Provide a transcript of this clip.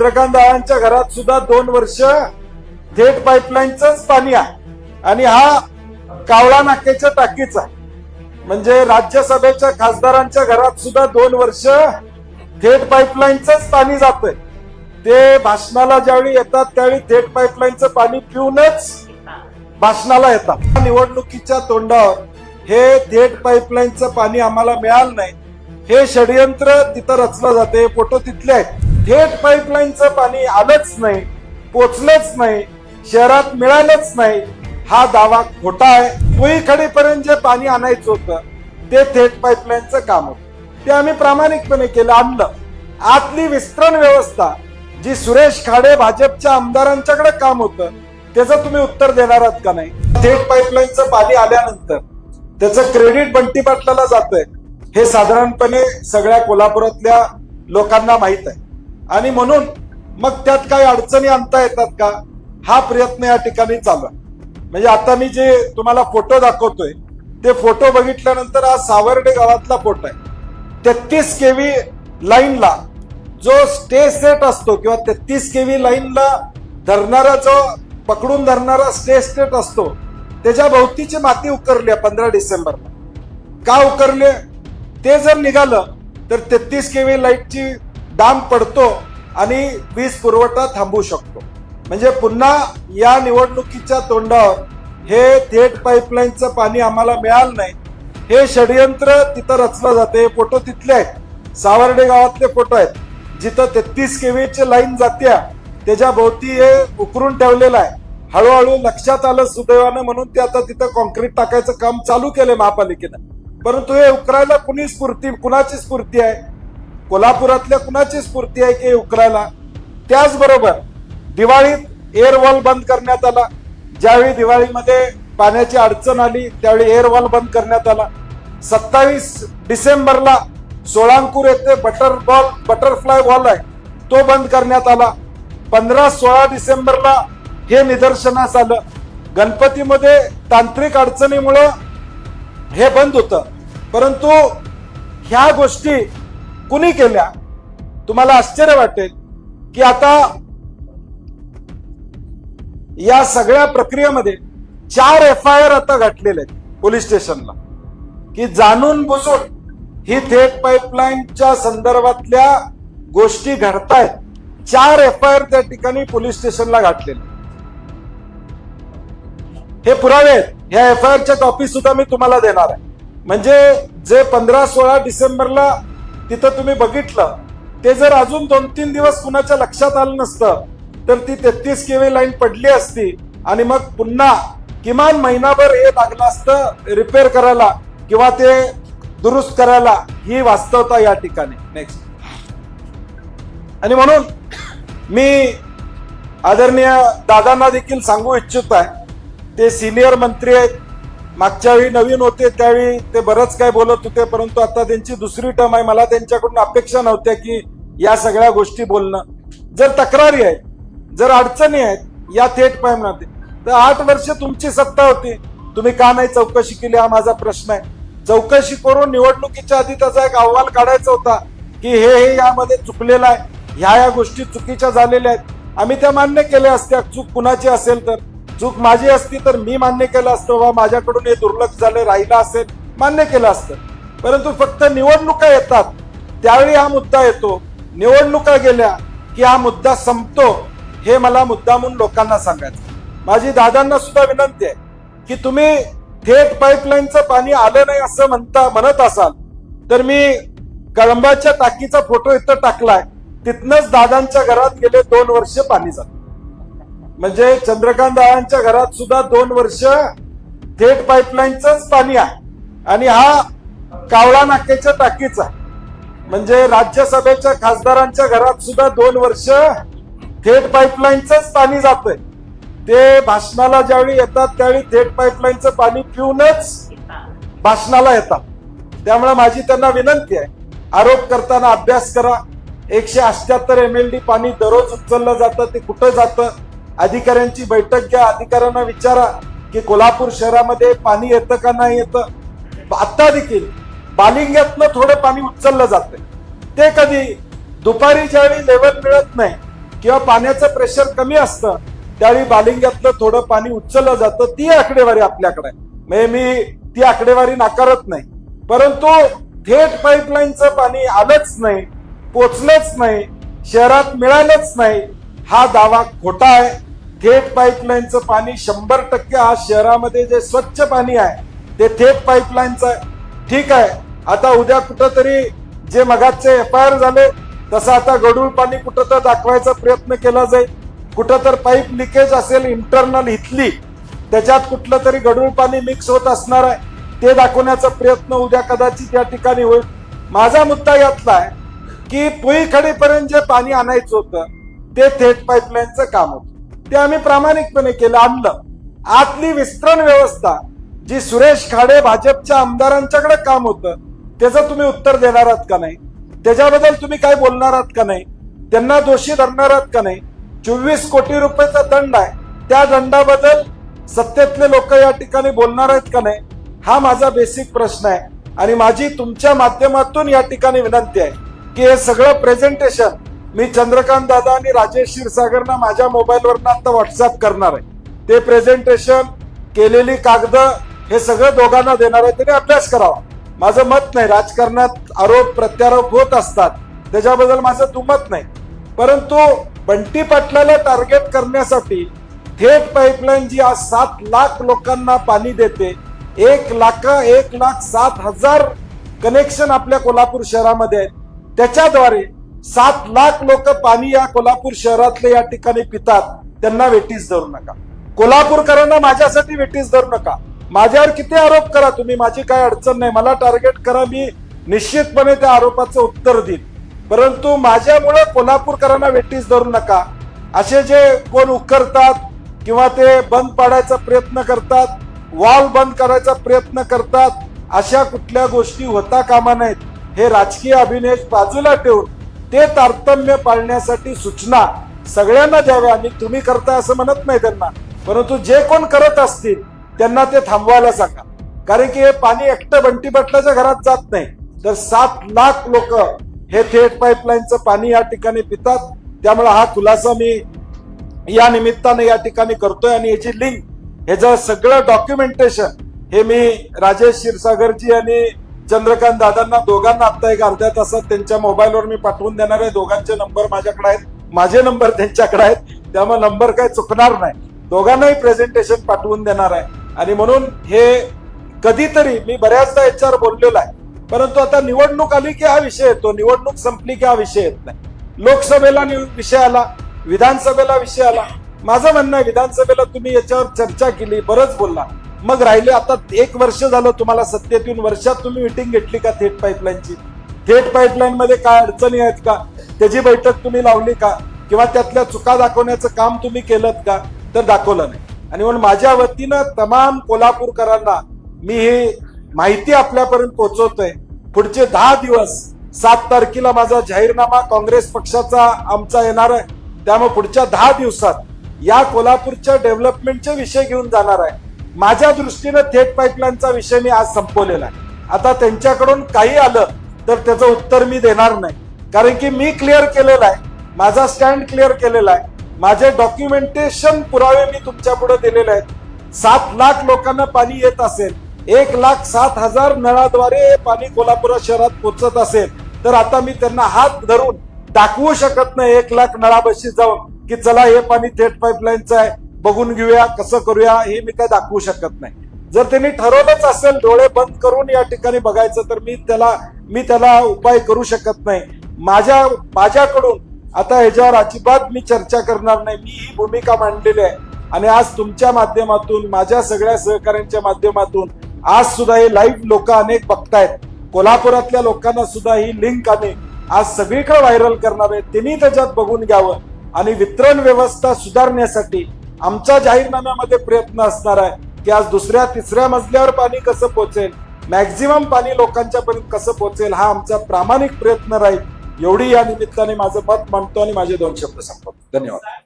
चंद्रकांत दादांच्या घरात सुद्धा दोन वर्ष थेट पाईपलाईनच पाणी आहे. आणि हा कावळा नाक्याच्या टाकीचा आहे. म्हणजे राज्यसभेच्या खासदारांच्या घरात सुद्धा दोन वर्ष थेट पाईपलाईनच पाणी जात ते भाषणाला ज्यावेळी येतात त्यावेळी थेट पाईपलाईनचं पाणी पिऊनच भाषणाला येतात. निवडणुकीच्या तोंडावर हे थेट पाईपलाईनचं पाणी आम्हाला मिळालं नाही. हे षडयंत्र तिथं रचलं जाते फोटो तिथले आहेत. थेट पाईपलाईनचं पाणी आलंच नाही पोचलंच नाही शहरात मिळालंच नाही. हा दावा खोटा आहे. पुईखडीपर्यंत जे पाणी आणायचं होतं ते थेट पाईपलाईनचं काम होतं. ते आम्ही प्रामाणिकपणे केलं आणलं. आतली विस्तरण व्यवस्था जी सुरेश खाडे भाजपच्या आमदारांच्याकडे काम होतं त्याचं तुम्ही उत्तर देणार आहात का नाही? थेट पाईपलाईनचं पाणी आल्यानंतर त्याचं क्रेडिट बंटी पाटलाला जातंय. हे साधारणपणे सगळ्या कोल्हापुरातल्या लोकांना माहीत आहे. आणि म्हणून मग त्यात काही अडचणी आणता येतात का? हा प्रयत्न या ठिकाणी चालू आहे. म्हणजे आता मी जे तुम्हाला फोटो दाखवतोय ते फोटो बघितल्यानंतर हा सावर्डे गावातला फोटो आहे. तेहतीस केव्ही लाईनला जो स्टे सेट असतो किंवा तेहतीस केव्ही लाईनला धरणारा जो पकडून धरणारा स्टे सेट असतो त्याच्या भोवतीची माती उकरली आहे पंधरा डिसेंबरला. का उकरले? ते जर निघालं तर तेहतीस केव्ही लाईटची दाम पडतो आणि वीज पुरवठा थांबू शकतो. म्हणजे पुन्हा या निवडणुकीच्या तोंडावर हे थेट पाईपलाईनचं पाणी आम्हाला मिळालं नाही. हे षडयंत्र तिथं रचलं जाते. फोटो तिथले आहेत. सावर्डे गावातले फोटो आहेत. जिथं तेहतीस केव्हीची लाईन जात्या त्याच्या भोवती हे उकरून ठेवलेलं आहे. हळूहळू लक्षात आलं सुदैवानं म्हणून ते आता तिथं कॉन्क्रीट टाकायचं काम चालू केलंय महापालिकेनं. परंतु हे उकरायला कुणी स्फूर्ती कुणाची स्फूर्ती आहे? कोल्हापुरातल्या कुणाची स्फूर्ती आहे की उकरायला? त्याचबरोबर दिवाळीत एअरवॉल बंद करण्यात आला. ज्यावेळी दिवाळीमध्ये पाण्याची अडचण आली त्यावेळी एअरवॉल बंद करण्यात आला. सत्तावीस डिसेंबरला सोळांकूर येथे बटर बॉल बटरफ्लाय वॉल आहे. तो बंद करण्यात आला. पंधरा सोळा डिसेंबरला हे निदर्शनास आलं. गणपतीमध्ये तांत्रिक अडचणीमुळं हे बंद होतं. परंतु ह्या गोष्टी कुणी केल्या? तुम्हाला आश्चर्य वाटेल की आता या सगळ्या प्रक्रियेमध्ये चार एफ आय आर आता घातलेले आहेत पोलीस स्टेशनला. की जाणून बुजून ही थेट पाईपलाईनच्या संदर्भातल्या गोष्टी घडतायत चार एफ आय आर त्या ठिकाणी पोलीस स्टेशनला घातलेले हे पुरावे आहेत. ह्या एफ आय आरच्या कॉपी सुद्धा मी तुम्हाला देणार आहे. म्हणजे जे पंधरा सोळा डिसेंबरला तिथं तुम्ही बघितलं. ते जर अजून दोन तीन दिवस कुणाच्या लक्षात आलं नसतं तर ती तेहतीस केवी लाईन पडली असती. आणि मग पुन्हा किमान महिनाभर हे लागलं असतं रिपेअर करायला किंवा ते दुरुस्त करायला. ही वास्तवता या ठिकाणी. नेक्स्ट आणि म्हणून मी आदरणीय दादांना देखील सांगू इच्छित आहे. ते सिनियर मंत्री आहेत. मागच्या वेळी नवीन होते त्यावेळी ते बरंच काय बोलत होते परंतु आता त्यांची दुसरी टर्म आहे. मला त्यांच्याकडून अपेक्षा नव्हत्या की या सगळ्या गोष्टी बोलणं. जर तक्रारी आहेत जर अडचणी आहेत या थेट पाहिजे तर आठ वर्ष तुमची सत्ता होती. तुम्ही का नाही चौकशी केली? हा माझा प्रश्न आहे. चौकशी करून निवडणुकीच्या आधी त्याचा एक अहवाल काढायचा होता की हे हे यामध्ये चुकलेलं आहे. ह्या या गोष्टी चुकीच्या झालेल्या आहेत. आम्ही त्या मान्य केल्या असत्या. चूक कुणाची असेल तर. चूक माझी असती तर मी मान्य केलं असतं बा माझ्याकडून हे दुर्लक्ष झालं राहिलं असेल मान्य केलं असतं. परंतु फक्त निवडणुका येतात त्यावेळी हा मुद्दा येतो. निवडणुका गेल्या की हा मुद्दा संपतो हे मला मुद्दा म्हणून लोकांना सांगायचं. माझी दादांना सुद्धा विनंती आहे की तुम्ही थेट पाईपलाईनचं पाणी आलं नाही असं म्हणता म्हणत असाल तर मी कळंबाच्या टाकीचा फोटो इथं टाकलाय. तिथनच दादांच्या घरात गेले दोन वर्ष पाणी जातं. म्हणजे चंद्रकांत दादांच्या घरात सुद्धा दोन वर्ष थेट पाईपलाईनच पाणी आहे. आणि हा कावळा नाक्याच्या टाकीचा आहे. म्हणजे राज्यसभेच्या खासदारांच्या घरात सुद्धा दोन वर्ष थेट पाईपलाईनच पाणी जातंय. ते भाषणाला ज्यावेळी येतात त्यावेळी थेट पाईपलाईनचं पाणी पिऊनच भाषणाला येतात. त्यामुळे माझी त्यांना विनंती आहे आरोप करताना अभ्यास करा. एकशे अठ्याहत्तर एम एल डी पाणी दररोज उचललं जातं ते कुठं जातं? अधिकाऱ्यांची बैठक घ्या. अधिकाऱ्यांना विचारा की कोल्हापूर शहरामध्ये पाणी येतं का नाही येतं. आता देखील बालिंग्यातनं थोडं पाणी उचललं जातंय. ते कधी दुपारी ज्यावेळी लेवल मिळत नाही किंवा पाण्याचं प्रेशर कमी असतं त्यावेळी बालिंग्यातलं थोडं पाणी उचललं जातं. ती आकडेवारी आपल्याकडे म्हणजे मी ती आकडेवारी नाकारत नाही. परंतु थेट पाईपलाईनचं पाणी आलंच नाही पोचलंच नाही शहरात मिळालंच नाही. हा दावा खोटा आहे. थेट पाईपलाईनचं पाणी शंभर टक्के आज शहरामध्ये जे स्वच्छ पाणी आहे ते थेट पाईपलाईनचं आहे. ठीक आहे. आता उद्या कुठंतरी जे मगाचे एफ आय आर झाले तसं आता गडूळ पाणी कुठं तर दाखवायचा प्रयत्न केला जाईल. कुठं तर पाईप लिकेज असेल इंटरनल इथली त्याच्यात कुठलं तरी गडूळ पाणी मिक्स होत असणार आहे ते दाखवण्याचा प्रयत्न उद्या कदाचित या ठिकाणी होईल. माझा मुद्दा यातला आहे की पुईखडीपर्यंत जे पाणी आणायचं होतं ते थेट पाईपलाईनचं काम होतं. ते आम्ही प्रामाणिकपणे केलं आणलं. आतली विस्तरण व्यवस्था जी सुरेश खाडे भाजपच्या आमदारांच्याकडे काम होतं त्याचं तुम्ही उत्तर देणार आहात का नाही? त्याच्याबद्दल तुम्ही काय बोलणार आहात का नाही? त्यांना दोषी धरणार आहात का नाही? चोवीस कोटी रुपयाचा दंड आहे. त्या दंडाबद्दल सत्तेतले लोक या ठिकाणी बोलणार आहेत का नाही? हा माझा बेसिक प्रश्न आहे. आणि माझी तुमच्या माध्यमातून या ठिकाणी विनंती आहे की हे सगळं प्रेझेंटेशन मी चंद्रकांत दादा आणि राजेश क्षीरसागरना माझ्या मोबाईलवरनं आता व्हॉट्सअप करणार आहे. ते प्रेझेंटेशन केलेली कागद हे सगळं दोघांना देणार आहे. त्याने अभ्यास करावा. माझं मत नाही. राजकारणात आरोप प्रत्यारोप होत असतात. त्याच्याबद्दल माझं दुमत नाही. परंतु बंटी पाटलाला टार्गेट करण्यासाठी थेट पाईपलाईन जी आज सात लाख लोकांना पाणी देते एक लाख एक लाख सात हजार कनेक्शन आपल्या कोल्हापूर शहरामध्ये आहेत. त्याच्याद्वारे सात लाख लोक पाणी या कोल्हापूर शहरातले या ठिकाणी पितात. त्यांना वेटीस धरू नका. कोल्हापूरकरांना माझ्यासाठी वेटीस धरू नका. माझ्यावर किती आरोप करा तुम्ही? माझी काय अडचण नाही. मला टार्गेट करा. मी निश्चितपणे त्या आरोपाचं उत्तर देईन. परंतु माझ्यामुळे कोल्हापूरकरांना वेटीस धरू नका. असे जे कोण उकरतात किंवा ते बंद पाडायचा प्रयत्न करतात वॉल बंद करायचा प्रयत्न करतात अशा कुठल्या गोष्टी होता कामा नाहीत हे राजकीय अभिनय बाजूला ठेवून ते तारतम्य पाळण्यासाठी सूचना सगळ्यांना द्याव्या. आणि तुम्ही करताय असं म्हणत नाही त्यांना. परंतु जे कोण करत असतील त्यांना ते थांबवायला सांगा. कारण की हे पाणी एकटं बंटी बटलाच्या घरात जात नाही. तर सात लाख लोक हे थेट पाईपलाईनचं पाणी या ठिकाणी पितात. त्यामुळे हा खुलासा मी या निमित्ताने या ठिकाणी करतोय. आणि याची लिंक ह्याचं सगळं डॉक्युमेंटेशन हे मी राजेश क्षीरसागरजी आणि चंद्रकांत दादांना दोघांना आता एक अर्ध्या तासात त्यांच्या मोबाईलवर मी पाठवून देणार आहे. दोघांचे नंबर माझ्याकडे आहेत. माझे नंबर त्यांच्याकडे आहेत. त्यामुळे नंबर काही चुकणार नाही. दोघांनाही प्रेझेंटेशन पाठवून देणार आहे. आणि म्हणून हे कधीतरी मी बऱ्याचदा याच्यावर बोललेलो आहे. परंतु आता निवडणूक आली की हा विषय येतो. निवडणूक संपली की हा विषय येत नाही. लोकसभेला विषय आला. विधानसभेला विषय आला. माझं म्हणणं आहे विधानसभेला तुम्ही याच्यावर चर्चा केली बरंच बोलला. मग राहिले आता एक वर्ष झालं तुम्हाला सत्तेत येऊन वर्षात तुम्ही मिटिंग घेतली का थेट पाईपलाईनची थेट पाईपलाईन मध्ये काय अडचणी आहेत का? त्याची बैठक तुम्ही लावली का? किंवा त्यातल्या चुका दाखवण्याचं काम तुम्ही केलं का? तर दाखवलं नाही. आणि म्हणून माझ्या वतीनं तमाम कोल्हापूरकरांना मी ही माहिती आपल्यापर्यंत पोहोचवतोय. पुढचे दहा दिवस सात तारखेला माझा जाहीरनामा काँग्रेस पक्षाचा आमचा येणार आहे. त्यामुळे पुढच्या दहा दिवसात या कोल्हापूरच्या डेव्हलपमेंटचे विषय घेऊन जाणार आहे. माझ्या दृष्टीनं थेट पाईपलाईनचा विषय मी आज संपवलेला आहे. आता त्यांच्याकडून काही आलं तर त्याचं उत्तर मी देणार नाही. कारण की मी क्लिअर केलेला आहे. माझा स्टँड क्लिअर केलेला आहे. माझे डॉक्युमेंटेशन पुरावे मी तुमच्यापुढे दिलेले आहेत. सात लाख लोकांना पाणी येत असेल. एक लाख सात हजार नळाद्वारे हे पाणी कोल्हापूर शहरात पोचत असेल. तर आता मी त्यांना हात धरून दाखवू शकत नाही एक लाख नळाबशी जाऊन की चला हे पाणी थेट पाईपलाईनचं आहे. बघून घेऊया कसं करूया हे मी काय दाखवू शकत नाही. जर त्यांनी ठरवलंच असेल डोळे बंद करून या ठिकाणी बघायचं तर मी त्याला मी त्याला उपाय करू शकत नाही. माझ्या माझ्याकडून आता ह्याच्यावर अजिबात मी चर्चा करणार नाही. मी ही भूमिका मांडलेली आहे. आणि आज तुमच्या माध्यमातून माझ्या सगळ्या सहकाऱ्यांच्या माध्यमातून आज सुद्धा हे लाईव्ह लोक अनेक बघतायत. कोल्हापुरातल्या लोकांना सुद्धा ही लिंक आम्ही आज सगळीकडे व्हायरल करणार आहे. त्यांनी त्याच्यात बघून घ्यावं. आणि वितरण व्यवस्था सुधारण्यासाठी आमच्या जाहीरनाम्यामध्ये प्रयत्न असणार आहे की आज दुसऱ्या तिसऱ्या मजल्यावर पाणी कसं पोहोचेल मॅक्झिमम पाणी लोकांच्या पर्यंत कसं पोहोचेल हा आमचा प्रामाणिक प्रयत्न राहील. एवढी या निमित्ताने माझं मत मांडतो आणि माझे दोन शब्द संपवतो. धन्यवाद.